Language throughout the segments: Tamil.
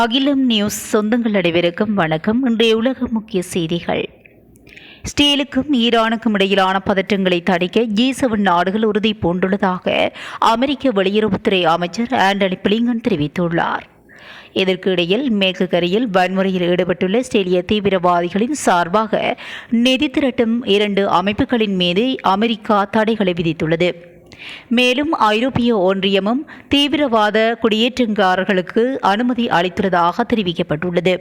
அகிலம் நியூஸ் சொந்தங்கள் அனைவருக்கும் வணக்கம். இன்றைய உலக முக்கிய செய்திகள். ஸ்டீலுக்கும் ஈரானுக்கும் இடையிலான பதற்றங்களை தணிக்க ஜி செவன் நாடுகள் உறுதி பூண்டுள்ளதாக அமெரிக்க வெளியுறவுத்துறை அமைச்சர் ஆண்டனி பிளிங்கன் தெரிவித்துள்ளார். இதற்கு இடையில் மேற்கு கரையில் வன்முறையில் ஈடுபட்டுள்ள ஸ்டேலிய தீவிரவாதிகளின் சார்பாக நிதி திரட்டும் இரண்டு அமைப்புகளின் மீது அமெரிக்கா தடைகளை விதித்துள்ளது. மேலும் ஐரோப்பிய ஒன்றியமும் தீவிரவாத குடியேற்றங்காரர்களுக்கு அனுமதி அளித்துள்ளதாக தெரிவிக்கப்பட்டுள்ளது.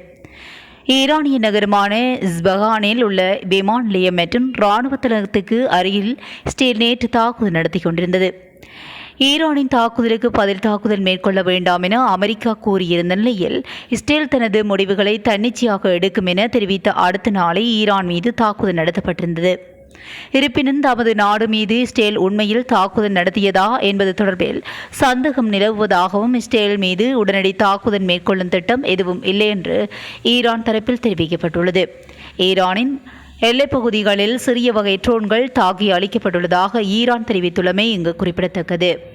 ஈரானிய நகரமான ஸ்பஹானில் உள்ள விமான நிலையம் மற்றும் இராணுவ தளத்துக்கு அருகில் ஸ்டீல் நேற்று தாக்குதல் நடத்தி கொண்டிருந்தது. ஈரானின் தாக்குதலுக்கு பதில் தாக்குதல் மேற்கொள்ள வேண்டாம் என அமெரிக்கா கூறியிருந்த நிலையில் இஸ்ரேல் தனது முடிவுகளை தன்னிச்சையாக எடுக்கும் என தெரிவித்த அடுத்த நாளே ஈரான் மீது தாக்குதல் நடத்தப்பட்டிருந்தது. இருப்பினும் தமது நாடு மீது இஸ்ரேல் உண்மையில் தாக்குதல் நடத்தியதா என்பது தொடர்பில் சந்தேகம் நிலவுவதாகவும் இஸ்ரேல் மீது உடனடி தாக்குதல் மேற்கொள்ளும் திட்டம் எதுவும் இல்லை என்று ஈரான் தரப்பில் தெரிவிக்கப்பட்டுள்ளது. ஈரானின் எல்லைப் பகுதிகளில் சிறிய வகை ட்ரோன்கள் தாக்கி அளிக்கப்பட்டுள்ளதாக ஈரான் தெரிவித்துள்ளமை இங்கு குறிப்பிடத்தக்கது.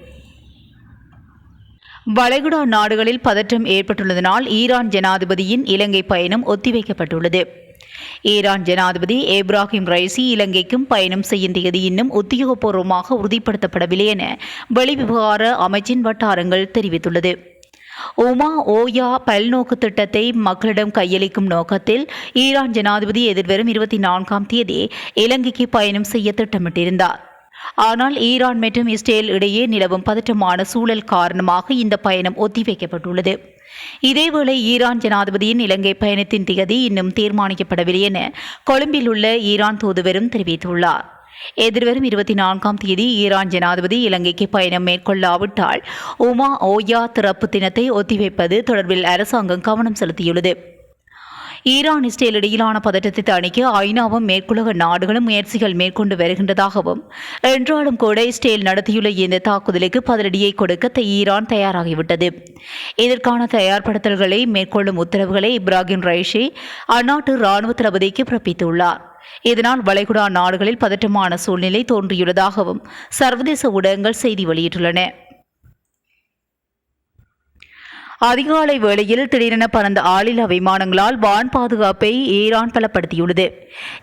வளைகுடா நாடுகளில் பதற்றம் ஏற்பட்டுள்ளதனால் ஈரான் ஜனாதிபதியின் இலங்கை பயணம் ஒத்திவைக்கப்பட்டுள்ளது. ஈரான் ஜனாதிபதி ஏப்ராஹிம் ரைசி இலங்கைக்கும் பயணம் செய்யும் தேதி இன்னும் உத்தியோகபூர்வமாக உறுதிப்படுத்தப்படவில்லை என வெளிவிவகார அமைச்சின் வட்டாரங்கள் தெரிவித்துள்ளது. உமா ஓயா பல்நோக்கு திட்டத்தை மக்களிடம் கையளிக்கும் நோக்கத்தில் ஈரான் ஜனாதிபதி எதிர்வரும் இருபத்தி நான்காம் தேதி இலங்கைக்கு பயணம் செய்ய திட்டமிட்டிருந்தார். ஆனால் ஈரான் மற்றும் இஸ்ரேல் இடையே நிலவும் பதற்றமான சூழல் காரணமாக இந்த பயணம் ஒத்திவைக்கப்பட்டுள்ளது. இதேவேளை ஈரான் ஜனாதிபதியின் இலங்கை பயணத்தின் திகதி இன்னும் தீர்மானிக்கப்படவில்லை என கொழும்பில் உள்ள ஈரான் தூதுவரும் தெரிவித்துள்ளார். எதிர்வரும் இருபத்தி நான்காம் தேதி ஈரான் ஜனாதிபதி இலங்கைக்கு பயணம் மேற்கொள்ளாவிட்டால் உமா ஓயா திறப்பு தினத்தை ஒத்திவைப்பது தொடர்பில் அரசாங்கம் கவனம் செலுத்தியுள்ளது. ஈரான் இஸ்ரேல் இடையிலான பதற்றத்தை தணிக்க ஐநாவும் மேற்குலக நாடுகளும் முயற்சிகள் மேற்கொண்டு வருகின்றதாகவும் என்றாலும் கூட இஸ்ரேல் நடத்தியுள்ள இந்த தாக்குதலுக்கு பதிலடியை கொடுக்க ஈரான் தயாராகிவிட்டது. இதற்கான தயார்படுத்தல்களை மேற்கொள்ளும் உத்தரவுகளை இப்ராஹிம் ரைஷி அந்நாட்டு ராணுவ தளபதிக்கு பிறப்பித்துள்ளார். இதனால் வளைகுடா நாடுகளில் பதற்றமான சூழ்நிலை தோன்றியுள்ளதாகவும் சர்வதேச ஊடகங்கள் செய்தி வெளியிட்டுள்ளன. அதிகாலை வேளையில் திடீரென பறந்த ஆளில்லா விமானங்களால் வான் பாதுகாப்பை ஈரான் பலப்படுத்தியுள்ளது.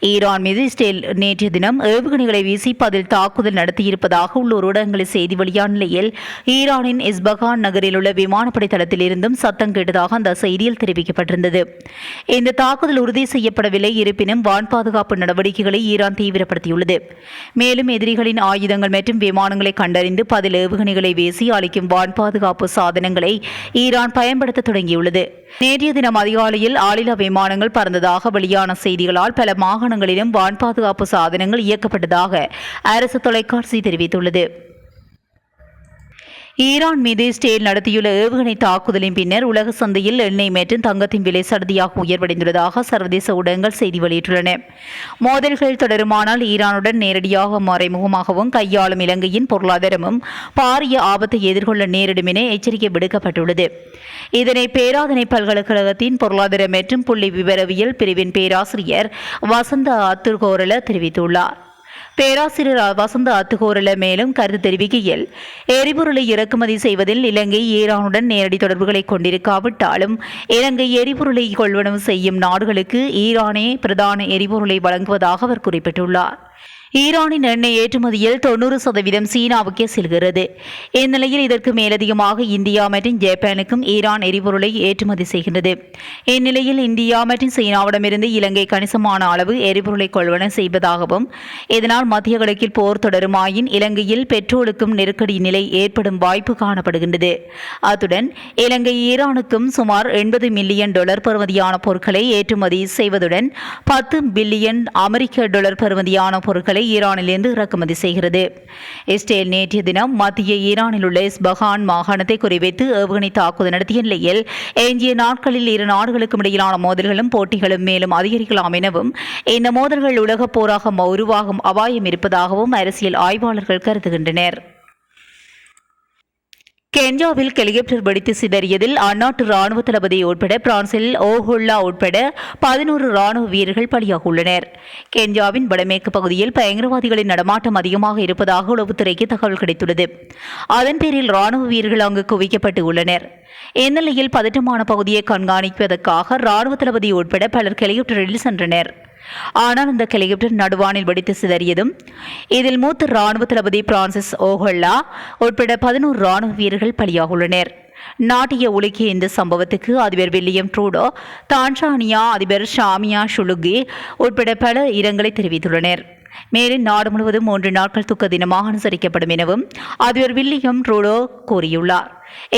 ஈரான் மீது இஸ்ரேல் நேற்றைய தினம் ஏவுகணைகளை வீசி பதில் தாக்குதல் நடத்தியிருப்பதாக உள்ளூர் ஊடகங்களில் செய்தி வெளியான நிலையில் ஈரானின் இஸ்பகான் நகரில் உள்ள விமானப்படை தளத்தில் இருந்தும் சத்தம் கேட்டதாக அந்த செய்தியில் தெரிவிக்கப்பட்டிருந்தது. இந்த தாக்குதல் உறுதி செய்யப்படவில்லை இருப்பினும் வான் பாதுகாப்பு நடவடிக்கைகளை ஈரான் தீவிரப்படுத்தியுள்ளது. மேலும் எதிரிகளின் ஆயுதங்கள் மற்றும் விமானங்களை கண்டறிந்து பதில் ஏவுகணைகளை வீசி அளிக்கும் வான் பாதுகாப்பு சாதனங்களை ஈரான் ஈரான் பயன்படுத்த தொடங்கியுள்ளது. நேற்றைய தினம் அதிகாலையில் ஆளில்லா விமானங்கள் பறந்ததாக வெளியான செய்திகளால் பல மாகாணங்களிலும் வான் பாதுகாப்பு சாதனங்கள் இயக்கப்பட்டதாக அரசு தொலைக்காட்சி தெரிவித்துள்ளது. ஈரான் மீது இஸ்ரேல் நடத்தியுள்ள ஏவுகணை தாக்குதலின் பின்னர் உலக சந்தையில் எண்ணெய் மற்றும் தங்கத்தின் விலை சடுதியாக உயர்வடைந்துள்ளதாக சர்வதேச ஊடகங்கள் செய்தி வெளியிட்டுள்ளன. மோதல்கள் தொடருமானால் ஈரானுடன் நேரடியாக மறைமுகமாகவும் கையாளும் இலங்கையின் பொருளாதாரமும் பாரிய ஆபத்தை எதிர்கொள்ள நேரிடும் என எச்சரிக்கை விடுக்கப்பட்டுள்ளது. இதனை பேராதனை பல்கலைக்கழகத்தின் பொருளாதார மற்றும் புள்ளி விவரவியல் பிரிவின் பேராசிரியர் வசந்த அத்துர்கோரல தெரிவித்துள்ளார். பேராசிரியர் வசந்த அத்துகோரல மேலும் கருத்து தெரிவிக்கையில் எரிபொருளை இறக்குமதி செய்வதில் இலங்கை ஈரானுடன் நேரடி தொடர்புகளை கொண்டிருக்காவிட்டாலும் இலங்கை எரிபொருளை கொள்வனம் செய்யும் நாடுகளுக்கு ஈரானே பிரதான எரிபொருளை வழங்குவதாக அவர் குறிப்பிட்டுள்ளார். ஈரானின் எண்ணெய் ஏற்றுமதியில் தொண்ணூறு சதவீதம் சீனாவுக்கே செல்கிறது. இந்நிலையில் இதற்கு மேலதிகமாக இந்தியா மற்றும் ஜப்பானுக்கும் ஈரான் எரிபொருளை ஏற்றுமதி செய்கின்றது. இந்நிலையில் இந்தியா மற்றும் சீனாவிடமிருந்து இலங்கை கணிசமான அளவு எரிபொருளை கொள்வன செய்வதாகவும் இதனால் மத்திய கிழக்கில் போர் தொடருமாயின் இலங்கையில் பெட்ரோலுக்கும் நெருக்கடி நிலை ஏற்படும் வாய்ப்பு காணப்படுகின்றது. அத்துடன் இலங்கை ஈரானுக்கும் சுமார் எண்பது மில்லியன் டாலர் பெறுமதியான பொருட்களை ஏற்றுமதி செய்வதுடன் பத்து பில்லியன் அமெரிக்க டாலர் பெறுமதியான பொருட்களை பொருட்களை ஈரானிலிருந்து இறக்குமதி செய்கிறது. இஸ்ரேல் நேற்றைய தினம் மத்திய ஈரானில் உள்ள இஸ்பஹான் மாகாணத்தை குறிவைத்து ஏவுகணை தாக்குதல் நடத்திய நிலையில் எஞ்சிய நாட்களில் இரு நாடுகளுக்கும் இடையிலான மோதல்களும் போட்டிகளும் மேலும் அதிகரிக்கலாம் எனவும் இந்த மோதல்கள் உலகப் போராக உருவாகும் அபாயம் இருப்பதாகவும் அரசியல் ஆய்வாளர்கள் கருதுகின்றனர். கென்யாவில் ஹெலிகாப்டர் வெடித்து சிதறியதில் அந்நாட்டு ராணுவ தளபதி உட்பட பிரான்சில் ஓஹொல்லா உட்பட பதினோரு ராணுவ வீரர்கள் பலியாகியுள்ளனர். கென்யாவின் வடமேற்கு பகுதியில் பயங்கரவாதிகளின் நடமாட்டம் அதிகமாக இருப்பதாக உளவுத்துறைக்கு தகவல் கிடைத்துள்ளது. அதன் பேரில் ராணுவ வீரர்கள் அங்கு குவிக்கப்பட்டு உள்ளனர் இந்நிலையில் பதட்டமான பகுதியை கண்காணிப்பதற்காக ராணுவ தளபதி உட்பட பலர் ஹெலிகாப்டரில் சென்றனர். ஆனால் இந்த ஹெலிகாப்டர் நடுவானில் வெடித்து சிதறியதும் இதில் மூத்த ராணுவ தளபதி பிரான்சிஸ் ஓஹொல்லா உட்பட பதினோரு ராணுவ வீரர்கள் பலியாக உள்ளனர். நாட்டிய உலுக்கிய இந்த சம்பவத்துக்கு அதிபர் வில்லியம் ட்ரூடோ தான்சானியா அதிபர் ஷாமியா ஷுலுகி உட்பட பல இரங்கலை தெரிவித்துள்ளனர். மேலும் நாடு முழுவதும் மூன்று நாட்கள் துக்க தினமாக அனுசரிக்கப்படும் எனவும் அதிபர் வில்லியம் ட்ரூடோ கூறியுள்ளார்.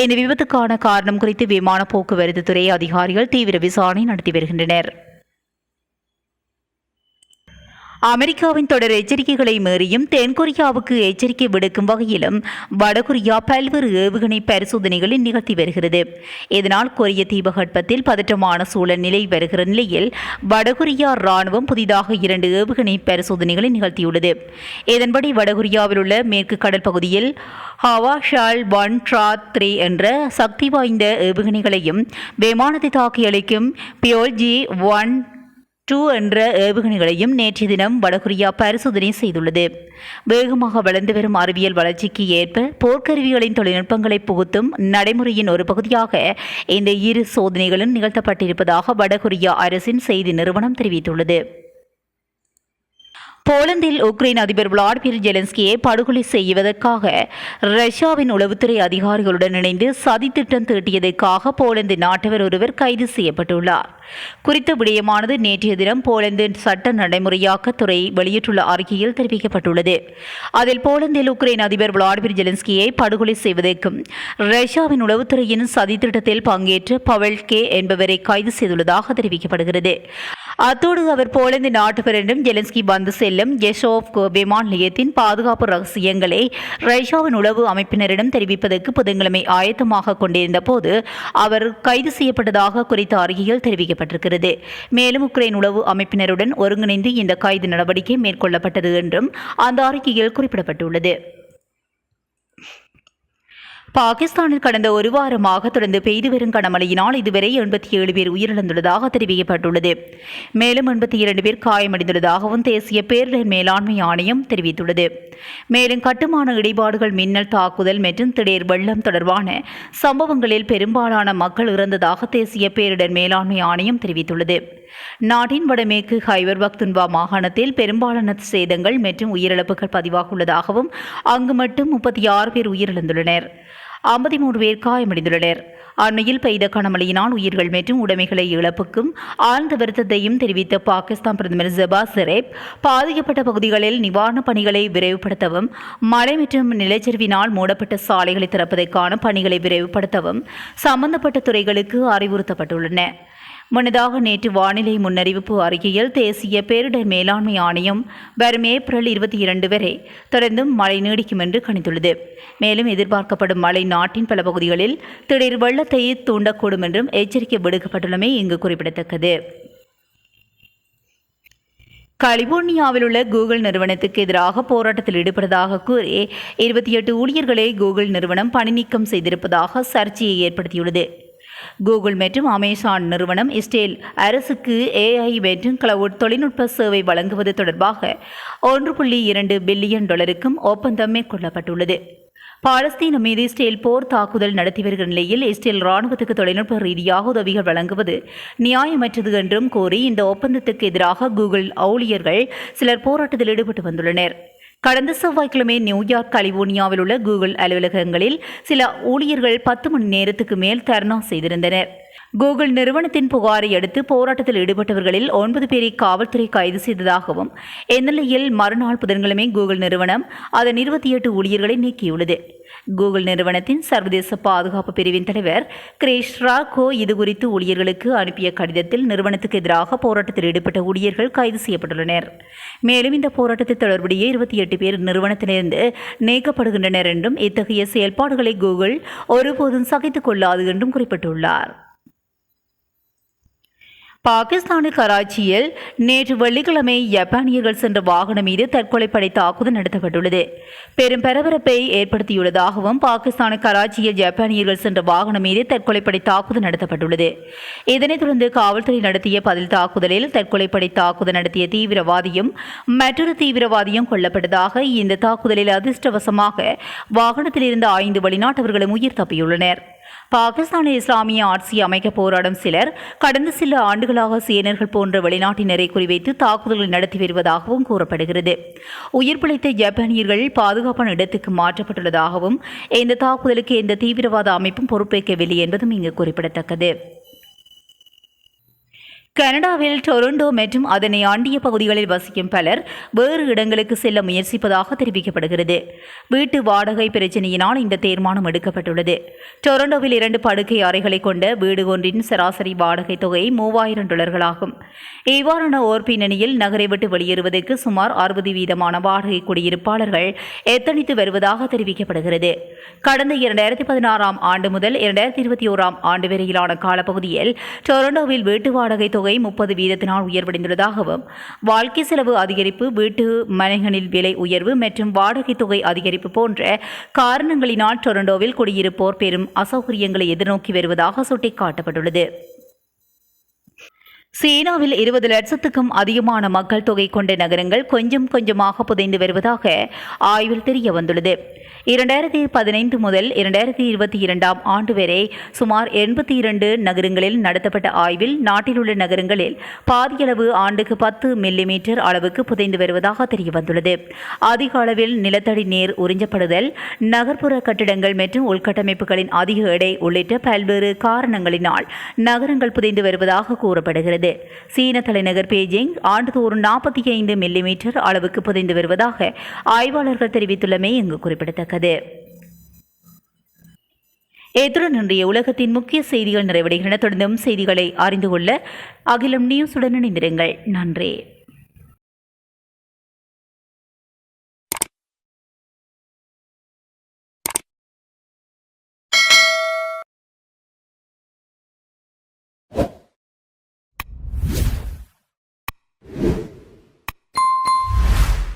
இந்த விபத்துக்கான காரணம் குறித்து விமான போக்குவரத்து துறை அதிகாரிகள் தீவிர விசாரணை நடத்தி வருகின்றனர். அமெரிக்காவின் தொடர் எச்சரிக்கைகளை மீறியும் தென்கொரியாவுக்கு எச்சரிக்கை விடுக்கும் வகையிலும் வடகொரியா பல்வேறு ஏவுகணை பரிசோதனைகளை நிகழ்த்தி வருகிறது. இதனால் கொரிய தீபகற்பத்தில் பதற்றமான சூழல் நிலை வருகிற நிலையில் வடகொரியா ராணுவம் புதிதாக இரண்டு ஏவுகணை பரிசோதனைகளை நிகழ்த்தியுள்ளது. இதன்படி வடகொரியாவில் உள்ள மேற்கு கடல் பகுதியில் ஹவா ஷால் ஒன் ட்ரா த்ரீ என்ற சக்தி வாய்ந்த ஏவுகணைகளையும் விமானத்தை தாக்கி அளிக்கும் பியோல்ஜி ஒன் டூ என்ற ஏவுகணைகளையும் நேற்றைய தினம் வடகொரியா பரிசோதனை செய்துள்ளது. வேகமாக வளர்ந்து வரும் அறிவியல் வளர்ச்சிக்கு ஏற்ப போர்க்கருவிகளின் தொழில்நுட்பங்களை புகுத்தும் நடைமுறையின் ஒரு பகுதியாக இந்த இரு சோதனைகளும் நிகழ்த்தப்பட்டிருப்பதாக வடகொரியா அரசின் செய்தி நிறுவனம் தெரிவித்துள்ளது. போலந்தில் உக்ரைன் அதிபர் விளாடிமிர் ஜெலன்ஸ்கியை படுகொலை செய்வதற்காக ரஷ்யாவின் உளவுத்துறை அதிகாரிகளுடன் இணைந்து சதித்திட்டம் தீட்டியதற்காக போலந்து நாட்டவர் ஒருவர் கைது செய்யப்பட்டுள்ளார். குறித்த விடயமானது நேற்றைய தினம் போலந்தின் சட்ட நடைமுறையாக்க துறை வெளியிட்டுள்ள அறிக்கையில் தெரிவிக்கப்பட்டுள்ளது. அதில் போலந்தில் உக்ரைன் அதிபர் விளாடிமிர் ஜெலன்ஸ்கியை படுகொலை செய்வதற்கும் ரஷ்யாவின் உளவுத்துறையின் சதித்திட்டத்தில் பங்கேற்ற பவல் கே என்பவரை கைது செய்துள்ளதாக தெரிவிக்கப்படுகிறது. அத்தோடு அவர் போலந்து நாட்டவர் என்றும் ஜெலன்ஸ்கி வந்து செல்லும் யெஷோவ் விமான நிலையத்தின் பாதுகாப்பு ரகசியங்களை ரஷ்யாவின் உளவு அமைப்பினரிடம் தெரிவிப்பதற்கு புதன்கிழமை ஆயத்தமாக கொண்டிருந்த போது அவர் கைது செய்யப்பட்டதாக குறித்த அறிக்கையில் தெரிவிக்கப்பட்டிருக்கிறது. மேலும் உக்ரைன் உளவு அமைப்பினருடன் ஒருங்கிணைந்து இந்த கைது நடவடிக்கை மேற்கொள்ளப்பட்டது என்றும் அந்த அறிக்கையில் குறிப்பிடப்பட்டுள்ளது. பாகிஸ்தானில் கடந்த ஒரு வாரமாக தொடர்ந்து பெய்து வரும் கனமழையினால் இதுவரை எண்பத்தி ஏழு பேர் உயிரிழந்துள்ளதாக தெரிவிக்கப்பட்டுள்ளது. மேலும் எண்பத்தி இரண்டு பேர் காயமடைந்துள்ளதாகவும் தேசிய பேரிடர் மேலாண்மை ஆணையம் தெரிவித்துள்ளது. மேலும் கட்டுமான இடைபாடுகள் மின்னல் தாக்குதல் மற்றும் திடீர் வெள்ளம் தொடர்பான சம்பவங்களில் பெரும்பாலான மக்கள் இறந்ததாக தேசிய பேரிடர் மேலாண்மை ஆணையம் தெரிவித்துள்ளது. நாட்டின் வடமேற்கு ஹைவர் பக்துன்பா மாகாணத்தில் பெரும்பாலான சேதங்கள் மற்றும் உயிரிழப்புகள் பதிவாகியுள்ளதாகவும் அங்கு மட்டும் முப்பத்தி ஆறு பேர் உயிரிழந்துள்ளனர். ஐம்பத்தி மூன்று பேர் காயமடைந்துள்ளனர். அண்மையில் பெய்த கனமழையினால் உயிர்கள் மற்றும் உடைமைகளை இழப்புக்கும் ஆழ்ந்த வருத்தத்தையும் தெரிவித்த பாகிஸ்தான் பிரதமர் ஜபா ஷெரீப் பாதிக்கப்பட்ட பகுதிகளில் நிவாரணப் பணிகளை விரைவுபடுத்தவும் மழை மற்றும் நிலச்சரிவினால் மூடப்பட்ட சாலைகளை திறப்பதற்கான பணிகளை விரைவுபடுத்தவும் சம்பந்தப்பட்ட துறைகளுக்கு அறிவுறுத்தப்பட்டுள்ளன. முன்னதாக நேற்று வானிலை முன்னறிவிப்பு அறிக்கையில் தேசிய பேரிடர் மேலாண்மை ஆணையம் வரும் ஏப்ரல் இருபத்தி இரண்டு வரை தொடர்ந்தும் மழை நீடிக்கும் என்று கணித்துள்ளது. மேலும் எதிர்பார்க்கப்படும் மழை நாட்டின் பல பகுதிகளில் திடீர் வெள்ளத்தை தூண்டக்கூடும் என்றும் எச்சரிக்கை விடுக்கப்பட்டுள்ளமை இங்கு குறிப்பிடத்தக்கது. கலிபோர்னியாவில் உள்ள கூகுள் நிறுவனத்துக்கு எதிராக போராட்டத்தில் ஈடுபட்டதாக கூறி இருபத்தி எட்டு ஊழியர்களை கூகுள் நிறுவனம் பணிநீக்கம் செய்திருப்பதாக சர்ச்சையை ஏற்படுத்தியுள்ளது. கூகுள் மற்றும் அமேசான் நிறுவனம் இஸ்ரேல் அரசுக்கு ஏஐ மற்றும் கிளவுட் தொழில்நுட்ப சேவை வழங்குவது தொடர்பாக ஒன்று புள்ளி இரண்டு பில்லியன் டாலருக்கும் ஒப்பந்தம் மேற்கொள்ளப்பட்டுள்ளது. பாலஸ்தீன் மீது இஸ்ரேல் போர் தாக்குதல் நடத்தி வருகிற நிலையில் இஸ்ரேல் ராணுவத்துக்கு தொழில்நுட்ப ரீதியாக உதவிகள் வழங்குவது நியாயமற்றது என்றும் கூறி இந்த ஒப்பந்தத்துக்கு எதிராக கூகுள் ஊழியர்கள் சிலர் போராட்டத்தில் ஈடுபட்டு வந்துள்ளனர். கடந்த செவ்வாய்க்கிழமை நியூயார்க் கலிபோர்னியாவில் உள்ள கூகுள் அலுவலகங்களில் சில ஊழியர்கள் பத்து மணி நேரத்துக்கு மேல் தர்ணா செய்திருந்தனர். கூகுள் நிறுவனத்தின் புகாரை அடுத்து போராட்டத்தில் ஈடுபட்டவர்களில் ஒன்பது பேரை காவல்துறை கைது செய்ததாகவும் இந்நிலையில் மறுநாள் புதன்கிழமை கூகுள் நிறுவனம் அதன் இருபத்தி எட்டு ஊழியர்களை நீக்கியுள்ளது. கூகுள் நிறுவனத்தின் சர்வதேச பாதுகாப்பு பிரிவின் தலைவர் கிரேஷ் ராகோ இதுகுறித்து ஊழியர்களுக்கு அனுப்பிய கடிதத்தில் நிறுவனத்துக்கு எதிராக போராட்டத்தில் ஈடுபட்ட ஊழியர்கள் கைது செய்யப்பட்டுள்ளனர். மேலும் இந்த போராட்டத்தில் தொடர்புடைய இருபத்தி எட்டு பேர் நிறுவனத்திலிருந்து நீக்கப்படுகின்றனர் என்றும் இத்தகைய செயல்பாடுகளை கூகுள் ஒருபோதும் சகித்துக் கொள்ளாது என்றும் குறிப்பிட்டுள்ளார். பாகிஸ்தானு கராச்சியில் நேற்று வெள்ளிக்கிழமை ஜப்பானியர்கள் சென்ற வாகனம் மீது தற்கொலைப்படை தாக்குதல் நடத்தப்பட்டுள்ளது. பெரும் பரபரப்பை ஏற்படுத்தியுள்ளதாகவும் பாகிஸ்தானு கராச்சியில் ஜப்பானியர்கள் சென்ற வாகனம் மீது தற்கொலைப்படை தாக்குதல் நடத்தப்பட்டுள்ளது. இதனைத் தொடர்ந்து காவல்துறை நடத்திய பதில் தாக்குதலில் தற்கொலைப்படை தாக்குதல் நடத்திய தீவிரவாதியும் மற்றொரு தீவிரவாதியும் கொல்லப்பட்டதாக இந்த தாக்குதலில் அதிர்ஷ்டவசமாக வாகனத்தில் இருந்த ஐந்து வெளிநாட்டவர்களும் உயிர் தப்பியுள்ளனர். பாகிஸ்தானில் இஸ்லாமிய ஆட்சி அமைக்க போராடும் சிலர் கடந்த சில ஆண்டுகளாக சீனர்கள் போன்ற வெளிநாட்டினரை குறிவைத்து தாக்குதல்கள் நடத்தி வருவதாகவும் கூறப்படுகிறது. உயிர் பிழைத்த ஜப்பானியர்கள் பாதுகாப்பான இடத்துக்கு மாற்றப்பட்டுள்ளதாகவும் இந்த தாக்குதலுக்கு எந்த தீவிரவாத அமைப்பும் பொறுப்பேற்கவில்லை என்பதும் இங்கு குறிப்பிடத்தக்கது. கனடாவில் டொரண்டோ மற்றும் அதனை ஆண்டிய பகுதிகளில் வசிக்கும் பலர் வேறு இடங்களுக்கு செல்ல முயற்சிப்பதாக தெரிவிக்கப்படுகிறது. வீட்டு வாடகை பிரச்சனையினால் இந்த தீர்மானம் எடுக்கப்பட்டுள்ளது. டொரண்டோவில் இரண்டு படுக்கை அறைகளை கொண்ட வீடு ஒன்றின் சராசரி வாடகை தொகை மூவாயிரம் டாலர்களாகும். இவ்வாறான ஓர் பின்னணியில் நகரை விட்டு வெளியேறுவதற்கு சுமார் அறுபது வீதமான வாடகை குடியிருப்பாளர்கள் எத்தனித்து வருவதாக தெரிவிக்கப்படுகிறது. கடந்த இரண்டாயிரத்தி பதினாறாம் ஆண்டு முதல் இரண்டாயிரத்தி இருபத்தி ஓராம் ஆண்டு வரையிலான காலப்பகுதியில் டொரண்டோவில் வீட்டு வாடகை தொகை தொகை முப்பது வீதத்தினால் உயர்வடைந்துள்ளதாகவும் வாழ்க்கை செலவு அதிகரிப்பு வீட்டு மனைகளில் விலை உயர்வு மற்றும் வாடகை தொகை அதிகரிப்பு போன்ற காரணங்களினால் டொரண்டோவில் குடியிருப்போர் பெரும் அசௌகரியங்களை எதிர்நோக்கி வருவதாக சுட்டிக்காட்டப்பட்டுள்ளது. சீனாவில் இருபது லட்சத்துக்கும் அதிகமான மக்கள் தொகை கொண்ட நகரங்கள் கொஞ்சம் கொஞ்சமாக புதைந்து வருவதாக ஆய்வில் தெரிய வந்துள்ளது இரண்டாயிரத்தி பதினைந்து முதல் இரண்டாயிரத்தி இருபத்தி இரண்டாம் ஆண்டு வரை சுமார் எண்பத்தி இரண்டு நகரங்களில் நடத்தப்பட்ட ஆய்வில் நாட்டில் உள்ள நகரங்களில் பாதியளவு ஆண்டுக்கு பத்து மில்லிமீட்டர் அளவுக்கு புதைந்து வருவதாக தெரியவந்துள்ளது. அதிக அளவில் நிலத்தடி நீர் உறிஞ்சப்படுதல் நகர்ப்புற கட்டிடங்கள் மற்றும் உள்கட்டமைப்புகளின் அதிக எடை உள்ளிட்ட பல்வேறு காரணங்களினால் நகரங்கள் புதைந்து வருவதாக கூறப்படுகிறது. சீன தலைநகர் பெய்ஜிங் ஆண்டுதோறும் நாற்பத்தி ஐந்து மில்லிமீட்டர் அளவுக்கு புதைந்து வருவதாக ஆய்வாளர்கள் தெரிவித்துள்ளமை இங்கு குறிப்பிடத்தக்கது இத்துடன் இன்றைய உலகத்தின் முக்கிய செய்திகள் நிறைவடைகின்றன தொடர்ந்தும் செய்திகளை அறிந்து கொள்ள அகிலம் நியூஸுடன் இணைந்திருங்கள். நன்றி.